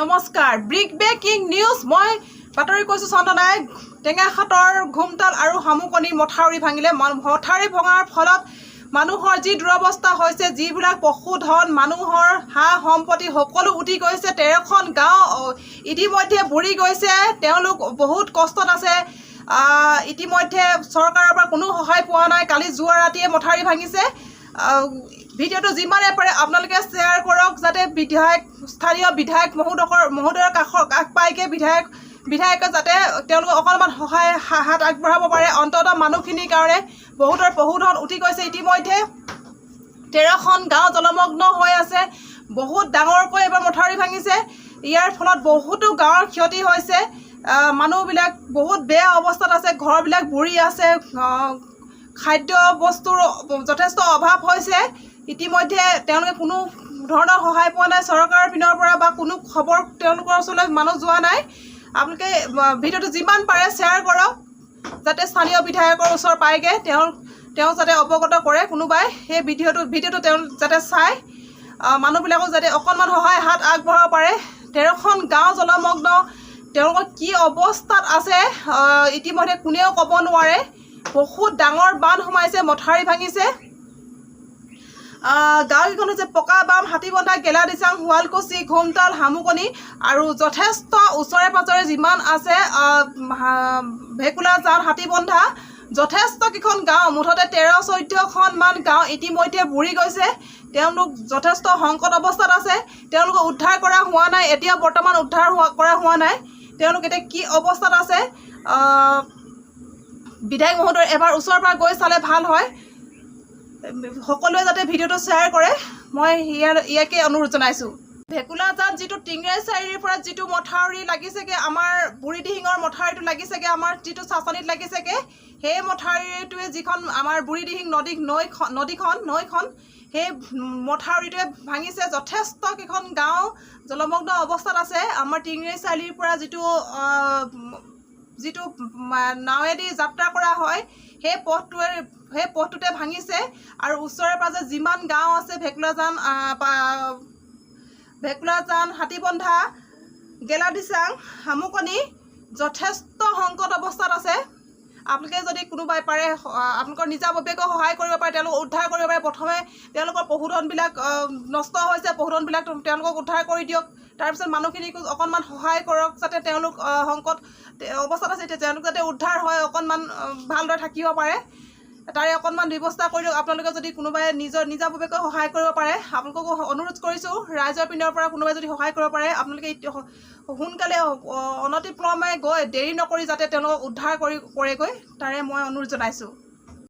নমস্কাৰ brick breaking news মই বাতৰি কৈছোঁ চন্দনাই টেঙাখাটৰ ঘুমতাল আৰু শামুকনি মথাউৰি ভাঙিলে মথাউৰি ভঙাৰ ফলত মানুহৰ যি দুৰৱস্থা হৈছে যিবিলাক পশুধন মানুহৰ সা সম্পত্তি সকলো উটি গৈছে তেৰখন গাঁও ইতিমধ্যে বুৰি গৈছে তেওঁলোক বহুত কষ্টত আছে। ইতিমধ্যে চৰকাৰৰ পৰা কোনো সহায় পোৱা নাই কালি যোৱা ৰাতিয়ে মথাউৰি ভাঙিছে। ভিডিঅ'টো যিমানে পাৰে আপোনালোকে শ্বেয়াৰ কৰক যাতে বিধায়ক স্থানীয় বিধায়ক মহোদকৰ মহোদয়ৰ কাষৰ কাষ পাইকে বিধায়ক বিধায়কে যাতে তেওঁলোকে অকণমান সহায় হাত আগবঢ়াব পাৰে। অন্ততঃ মানুহখিনিৰ কাৰণে বহুতৰ পশুধন উঠি গৈছে ইতিমধ্যে। তেৰখন গাঁও জলমগ্ন হৈ আছে। বহুত ডাঙৰকৈ এবাৰ মথাউৰি ভাঙিছে। ইয়াৰ ফলত বহুতো গাঁৱৰ ক্ষতি হৈছে। মানুহবিলাক বহুত বেয়া অৱস্থাত আছে ঘৰবিলাক বুৰি আছে খাদ্য বস্তুৰ যথেষ্ট অভাৱ হৈছে। ইতিমধ্যে তেওঁলোকে কোনো ধৰণৰ সহায় পোৱা নাই চৰকাৰৰ পিনৰ পৰা বা কোনো খবৰ তেওঁলোকৰ ওচৰলৈ মানুহ যোৱা নাই। আপোনালোকে ভিডিঅ'টো যিমান পাৰে শ্বেয়াৰ কৰক যাতে স্থানীয় বিধায়কৰ ওচৰ পায়গৈ তেওঁ তেওঁ যাতে অৱগত কৰে কোনোবাই। সেই ভিডিঅ'টো ভিডিঅ'টো তেওঁ যাতে আহ, মানুহবিলাকক যাতে অকণমান সহায় হাত আগবঢ়াব পাৰে। তেৰখন গাঁও জলমগ্ন তেওঁলোকৰ কি অৱস্থাত আছে ইতিমধ্যে কোনেও ক'ব নোৱাৰে। বহুত ডাঙৰ বান সোমাইছে মথাউৰি ভাঙিছে। গাঁওকেইখন হৈছে পকা বাম হাতীবন্ধা গেলাদিচাং শুৱালকুছি ঘুমতাল শামুকনি আৰু যথেষ্ট ওচৰে পাঁজৰে যিমান আছে ভেকুলা জান হাতীবন্ধা যথেষ্ট কেইখন গাঁও মুঠতে তেৰ চৈধ্যখনমান গাঁও ইতিমধ্যে বুৰি গৈছে। তেওঁলোক যথেষ্ট সংকট অৱস্থাত আছে। তেওঁলোকক উদ্ধাৰ কৰা হোৱা নাই এতিয়াও বৰ্তমান উদ্ধাৰ হোৱা কৰা হোৱা নাই। তেওঁলোক এতিয়া কি অৱস্থাত আছে? বিধায়ক মহোদয় এবাৰ ওচৰৰ পৰা গৈ চালে ভাল হয়। সকলোৱে যাতে ভিডিঅ'টো শ্বেয়াৰ কৰে মই ইয়াৰ ইয়াকে অনুৰোধ জনাইছোঁ। ভেকুলাজান যিটো টিংৰাই চাৰিৰ পৰা যিটো মথাউৰি লাগিছেগৈ আমাৰ বুঢ়ীদিহিঙৰ মথাউৰিটো লাগিছেগৈ আমাৰ যিটো চাচনিত লাগিছেগৈ সেই মথাউৰিটোৱে যিখন আমাৰ বুঢ়ীদিহিং নদী নৈ নদীখন নৈখন সেই মথাউৰিটোৱে ভাঙিছে। যথেষ্ট কেইখন গাঁও জলমগ্ন অৱস্থাত আছে। আমাৰ টিংৰাই চাৰিৰ পৰা যিটো যিটো নাৱেদি যাত্ৰা কৰা হয় সেই পথটোৱে সেই পথটোতে ভাঙিছে আৰু ওচৰে পাঁজৰে যিমান গাঁও আছে ভেকুলাজান ভেকুলাজান হাতীবন্ধা গেলাদিচাং শামুকনি যথেষ্ট সংকট অৱস্থাত আছে। আপোনালোকে যদি কোনোবাই পাৰে আপোনালোকৰ নিজাববীয়াকৈ সহায় কৰিব পাৰে তেওঁলোকক উদ্ধাৰ কৰিব পাৰে। প্ৰথমে তেওঁলোকৰ পশুধনবিলাক নষ্ট হৈছে পশুধনবিলাক তেওঁলোকক উদ্ধাৰ কৰি দিয়ক। তাৰপিছত মানুহখিনিক অকণমান সহায় কৰক যাতে তেওঁলোক সংকট অৱস্থাত আছে এতিয়া তেওঁলোক যাতে উদ্ধাৰ হয় অকণমান ভালদৰে থাকিব পাৰে। তাৰে অকণমান ব্যৱস্থা কৰি দিয়ক। আপোনালোকে যদি কোনোবাই নিজৰ নিজাববীয়াকৈ সহায় কৰিব পাৰে আপোনালোককো অনুৰোধ কৰিছোঁ ৰাইজৰ পিনৰ পৰা কোনোবাই যদি সহায় কৰিব পাৰে আপোনালোকে সোনকালে অ- অনতিপলমে গৈ দেৰি নকৰি যাতে তেওঁলোকক উদ্ধাৰ কৰি কৰেগৈ। তাৰে মই অনুৰোধ জনাইছোঁ।